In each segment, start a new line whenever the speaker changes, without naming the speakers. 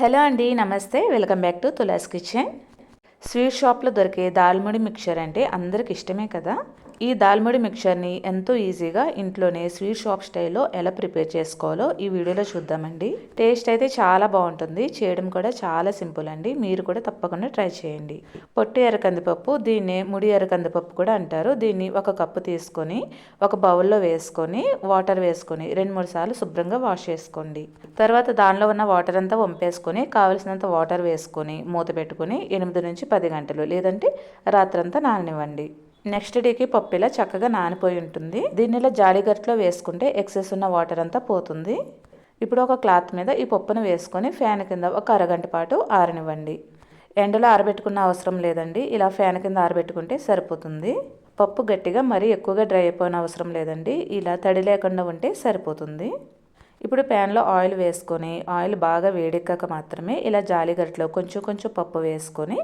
Hello అండి నమస్తే. Welcome back to Tula's kitchen. Sweet షాప్లో దొరికే దాల్ముడి మిక్చర్ అంటే అందరికి ఇష్టమే కదా? ఈ దాల్ముడి మిక్చర్ని ఎంతో ఈజీగా ఇంట్లోనే స్వీట్ షాప్ స్టైల్లో ఎలా ప్రిపేర్ చేసుకోవాలో ఈ వీడియోలో చూద్దామండి. టేస్ట్ అయితే చాలా బాగుంటుంది. చేయడం కూడా చాలా సింపుల్ అండి. మీరు కూడా తప్పకుండా ట్రై చేయండి. పొట్టి ఎర్రకందిపప్పు దీన్ని ముడి ఎర్రకందిపప్పు కూడా అంటారు. దీన్ని ఒక కప్పు తీసుకొని ఒక బౌల్లో వేసుకొని వాటర్ వేసుకొని రెండు మూడు సార్లు శుభ్రంగా వాష్ చేసుకోండి. తర్వాత దానిలో ఉన్న వాటర్ అంతా వంపేసుకొని కావలసినంత వాటర్ వేసుకొని మూత పెట్టుకొని ఎనిమిది నుంచి పది గంటలు లేదంటే రాత్రంతా నాననివ్వండి. నెక్స్ట్ డేకి పప్పు ఇలా చక్కగా నానిపోయి ఉంటుంది. దీనిలో జాలిగట్లో వేసుకుంటే ఎక్సెస్ ఉన్న వాటర్ అంతా పోతుంది. ఇప్పుడు ఒక క్లాత్ మీద ఈ పప్పును వేసుకొని ఫ్యాన్ కింద ఒక అరగంట పాటు ఆరనివ్వండి. ఎండలో ఆరబెట్టుకున్న అవసరం లేదండి. ఇలా ఫ్యాన్ కింద ఆరబెట్టుకుంటే సరిపోతుంది. పప్పు గట్టిగా మరీ ఎక్కువగా డ్రై అయిపోయిన అవసరం లేదండి. ఇలా తడి లేకుండా ఉంటే సరిపోతుంది. ఇప్పుడు ప్యాన్లో ఆయిల్ వేసుకొని ఆయిల్ బాగా వేడెక్కాక మాత్రమే ఇలా జాలిగరిటలో కొంచెం కొంచెం పప్పు వేసుకొని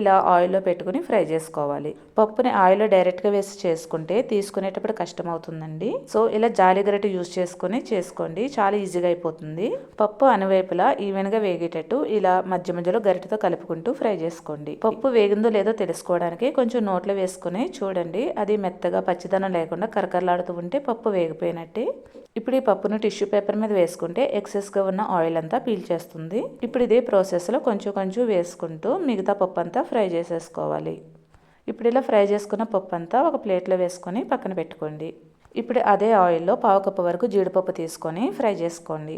ఇలా ఆయిల్లో పెట్టుకుని ఫ్రై చేసుకోవాలి. పప్పుని ఆయిల్లో డైరెక్ట్గా వేసి చేసుకుంటే తీసుకునేటప్పుడు కష్టం అవుతుందండి సో ఇలా జాలి గరిట యూజ్ చేసుకొని చేసుకోండి. చాలా ఈజీగా అయిపోతుంది. పప్పు అనువైపులా ఈవెన్గా వేగేటట్టు ఇలా మధ్య మధ్యలో గరిటతో కలుపుకుంటూ ఫ్రై చేసుకోండి. పప్పు వేగిందో లేదో తెలుసుకోవడానికి కొంచెం నోట్లో వేసుకుని చూడండి. అది మెత్తగా పచ్చిదనం లేకుండా కరకరలాడుతూ ఉంటే పప్పు వేగిపోయినట్టే. ఇప్పుడు ఈ పప్పును టిష్యూ పేపర్ మీద వేసుకుంటే ఎక్సెస్గా ఉన్న ఆయిల్ అంతా పీల్చేస్తుంది ఇప్పుడు ఇదే ప్రాసెస్లో కొంచెం కొంచెం వేసుకుంటూ మిగతా పప్పు అంతా ఫ్రై చేసేసుకోవాలి. ఇప్పుడు ఇలా ఫ్రై చేసుకున్న పప్పు అంతా ఒక ప్లేట్లో వేసుకొని పక్కన పెట్టుకోండి. ఇప్పుడు అదే ఆయిల్లో పావు కప్పు వరకు జీడిపప్పు తీసుకొని ఫ్రై చేసుకోండి.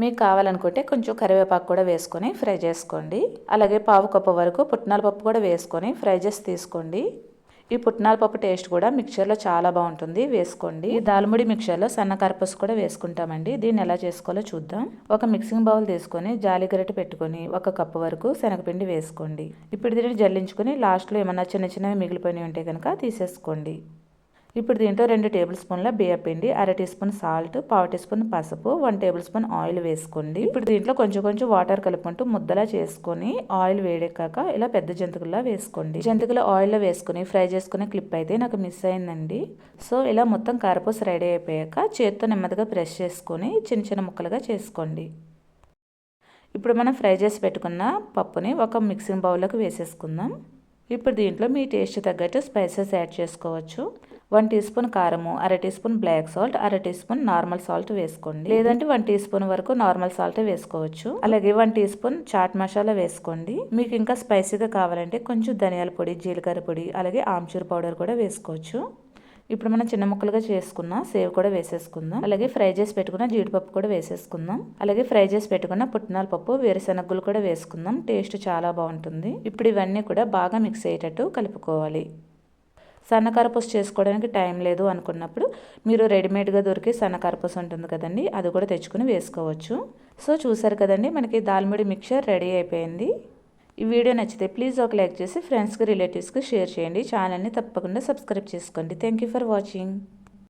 మీకు కావాలనుకుంటే కొంచెం కరివేపాకు కూడా వేసుకొని ఫ్రై చేసుకోండి. అలాగే పావు కప్పు వరకు పుట్నాల పప్పు కూడా వేసుకొని ఫ్రై చేసి తీసుకోండి. ఈ పుట్నాల పప్పు టేస్ట్ కూడా మిక్చర్లో చాలా బాగుంటుంది. వేసుకోండి. ఈ దాల్ముడి మిక్చర్లో సన్న కర్పస్ కూడా వేసుకుంటామండి. దీన్ని ఎలా చేసుకోవాలో చూద్దాం. ఒక మిక్సింగ్ బౌల్ తీసుకొని జాలి పెట్టుకొని ఒక కప్పు వరకు శనగపిండి వేసుకోండి. ఇప్పుడు దీన్ని జల్లించుకొని లాస్ట్లో ఏమన్నా చిన్న చిన్నవి మిగిలిపోయినవి ఉంటే కనుక తీసేసుకోండి. ఇప్పుడు దీంట్లో రెండు టేబుల్ స్పూన్ల బియ్యపిండి అర టీ స్పూన్ సాల్ట్ పావు టీ స్పూన్ పసుపు వన్ టేబుల్ స్పూన్ ఆయిల్ వేసుకోండి. ఇప్పుడు దీంట్లో కొంచెం కొంచెం వాటర్ కలుపుకుంటూ ముద్దలా చేసుకొని ఆయిల్ వేడెక్కాక ఇలా పెద్ద జంతికల్లా వేసుకోండి. జంతికలు ఆయిల్లో వేసుకుని ఫ్రై చేసుకునే క్లిప్ అయితే నాకు మిస్ అయిందండి. సో ఇలా మొత్తం కారపూస రెడీ అయిపోయాక చేత్తో నెమ్మదిగా ప్రెస్ చేసుకొని చిన్న చిన్న ముక్కలుగా చేసుకోండి. ఇప్పుడు మనం ఫ్రై చేసి పెట్టుకున్న పప్పుని ఒక మిక్సింగ్ బౌల్లోకి వేసేసుకుందాం. ఇప్పుడు దీంట్లో మీ టేస్ట్ తగ్గట్టు స్పైసెస్ యాడ్ చేసుకోవచ్చు. వన్ టీ స్పూన్ కారము అర టీ స్పూన్ బ్లాక్ సాల్ట్ అర టీ స్పూన్ నార్మల్ సాల్ట్ వేసుకోండి. లేదంటే వన్ టీ స్పూన్ వరకు నార్మల్ సాల్ట్ వేసుకోవచ్చు. అలాగే one teaspoon chaat masala వేసుకోండి. మీకు ఇంకా స్పైసీగా కావాలంటే కొంచెం ధనియాల పొడి జీలకర్ర పొడి అలాగే ఆమ్చూర్ పౌడర్ కూడా వేసుకోవచ్చు. ఇప్పుడు మనం చిన్న ముక్కలుగా చేసుకున్న సేవ్ కూడా వేసేసుకుందాం. అలాగే ఫ్రై చేసి పెట్టుకున్న జీడిపప్పు కూడా వేసేసుకుందాం. అలాగే ఫ్రై చేసి పెట్టుకున్న పుట్నాల పప్పు వేరుశనగలు కూడా వేసుకుందాం. టేస్ట్ చాలా బాగుంటుంది. ఇప్పుడు ఇవన్నీ కూడా బాగా మిక్స్ అయ్యేటట్టు కలుపుకోవాలి. సన్నకారపూస చేసుకోవడానికి టైం లేదు అనుకున్నప్పుడు మీరు రెడీమేడ్గా దొరికే సన్నకారపూస ఉంటుంది కదండి అది కూడా తెచ్చుకుని వేసుకోవచ్చు. సో చూసారు కదండి మనకి దాల్ముడి మిక్చర్ రెడీ అయిపోయింది. ఈ వీడియో నచ్చితే ప్లీజ్ ఒక లైక్ చేసి ఫ్రెండ్స్కి రిలేటివ్స్కి షేర్ చేయండి. ఛానల్ని తప్పకుండా సబ్స్క్రైబ్ చేసుకోండి. Thank you for watching.